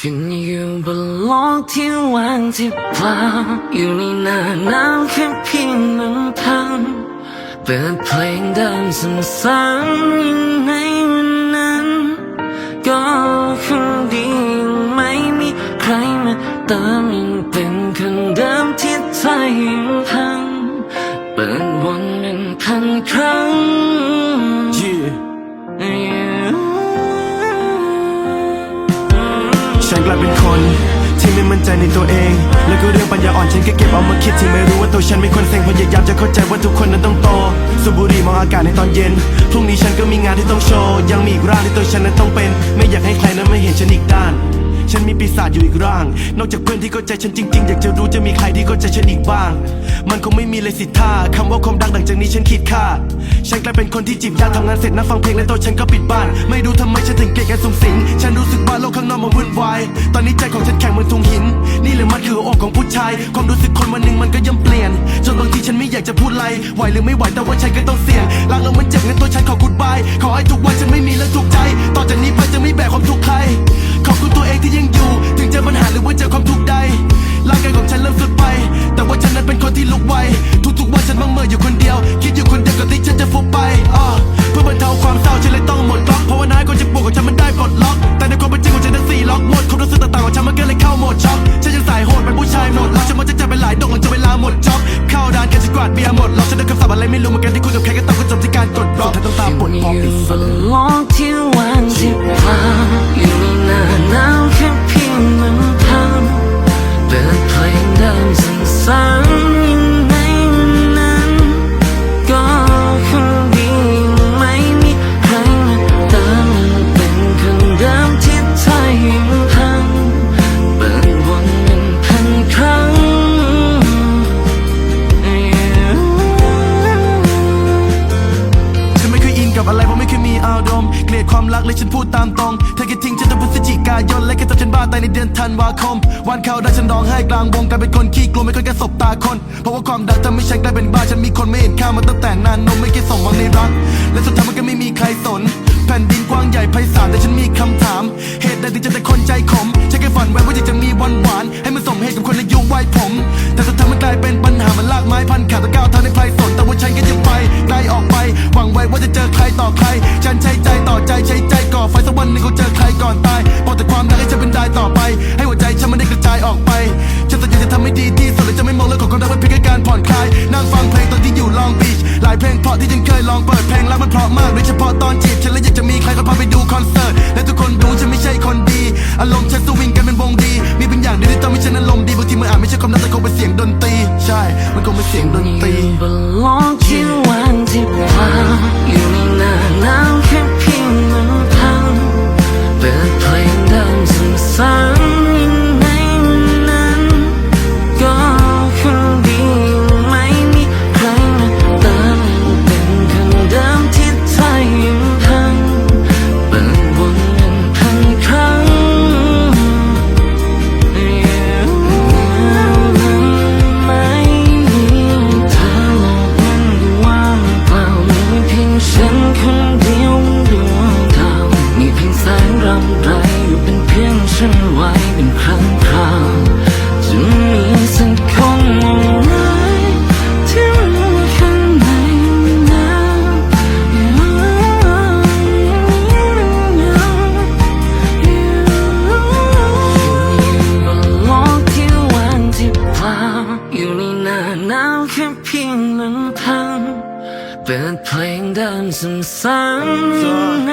ฉันอยู่บนโลกที่ว่างที่เปล่าอยู่ในหน้าหนาวแค่เพียงลำพังเปิดเพลงเดิมซ้ำๆในวันนั้น ก็คงดีไม่มีใครมาเติมยังเป็นคนเดิมที่ใจยังพัง ฉันกลายเป็นคนที่ไม่มั่นใจในตัวเอง แล้วก็เรื่องปัญญาอ่อนฉันก็เก็บเอามาคิดที่ไม่รู้ว่าตัวฉันไม่ควรเซ็งพยายามจะเข้าใจว่าทุกคนนั้นต้องโตสูบบุหรี่มองอากาศในตอนเย็น พรุ่งนี้ฉันก็มีงานที่ต้องโชว์ ยังมีอีกร่างที่ตัวฉันนั้นต้องเป็น ไม่อยากให้ใครนั้นไม่เห็นฉันอีกด้าน ฉันมีปีศาจอยู่อีกร่าง นอกจากเพื่อนที่เข้าใจฉันจริง ๆ อยากจะรู้จะมีใครที่เข้าใจฉันอีกบ้าง มันคงไม่มีเลยสิท่าคำว่าความดังหลังจากนี้ฉันคิดค่า ฉันกลายเป็นคนที่จีบยากทำงานเสร็จนั่งฟังเพลงและตัวฉันก็ปิดบ้าน ไม่รู้ทำไมฉันถึงเกลียดการสูงสิงฉัน ไวตอนนี้ใจของฉันแข็งเหมือนทุงหิน นี่เลยมันคืออกของผู้ชาย ความรู้สึกคนวันหนึ่งมันก็ย่อมเปลี่ยน จนบางทีฉันไม่อยากจะพูดไรไหวหรือไม่ไหวแต่ว่าฉันก็ต้อง เหมือนกันที่คุยกับใครก็ต้องก็จบที่การกดบล็อกเธอต้องตามปลดอล็อกยู่อีกบนโล เลยฉันพูดตามตรง เธอแค่ทิ้งฉันตั้งพฤศจิกายน และแค่ทำฉันบ้าตายในเดือนธันวาคม วันเข้าได้ฉันร้องไห้กลางวงกลายเป็นคนขี้กลัวไม่เคยแค่สบตาคน เพราะว่าความดังทำให้ฉันกลายเป็นบ้าฉันมีคนไม่เห็นค่ามาตั้งแต่นานนมไม่เคยสมหวังในรัก และสุดท้ายมันก็ไม่มีใครสน แผ่นดินกว้างใหญ่ไพศาลแต่ฉันมีคำถาม เหตุใดถึงจะแต่คนใจขมฉันแค่ฝันไว้ว่าอยากจะมีวันหวานให้มันสมเหตุกับคนอายุวัยผม นสัญญาจะทำให้ดีที่สุดและจะไม่มองเรื่องของความรักเป็นเพียงแค่การผ่อนคลายนั่งฟังเพลงตอนที่อยู่ลองบีชหลายเพลงเพราะที่ฉันเคยลองเปิดเพลงแล้วมันเพราะมากโดยเฉพาะตอนจีบฉันเลยอยากจะมีใครก็พาไปดูคอนเสิร์ตและทุกคนรู้ฉันไม่ใช่คนดีอารมณ์ฉันสวิงกันเป็นวงดีมีเป็นอย่างเดียวที่ทำให้ฉันนั้นลมณ์ดีบางทีมันอาจไม่ใช่ความรักแต่คงเป็นเสียงดนตรีใช่ มันคงเป็นเสียงดนตรีอยู่บนโลกที่ว่ ไว้เป็นครั้งคราวจะมีสักคนอะไรที่รู้ข้างในนะอยู่บนโลกที่ว่างที่เปล่าอยู่ในหน้าหนาวแค่เพียงลำพังเปิดเพลงเดิมซ้ำๆใน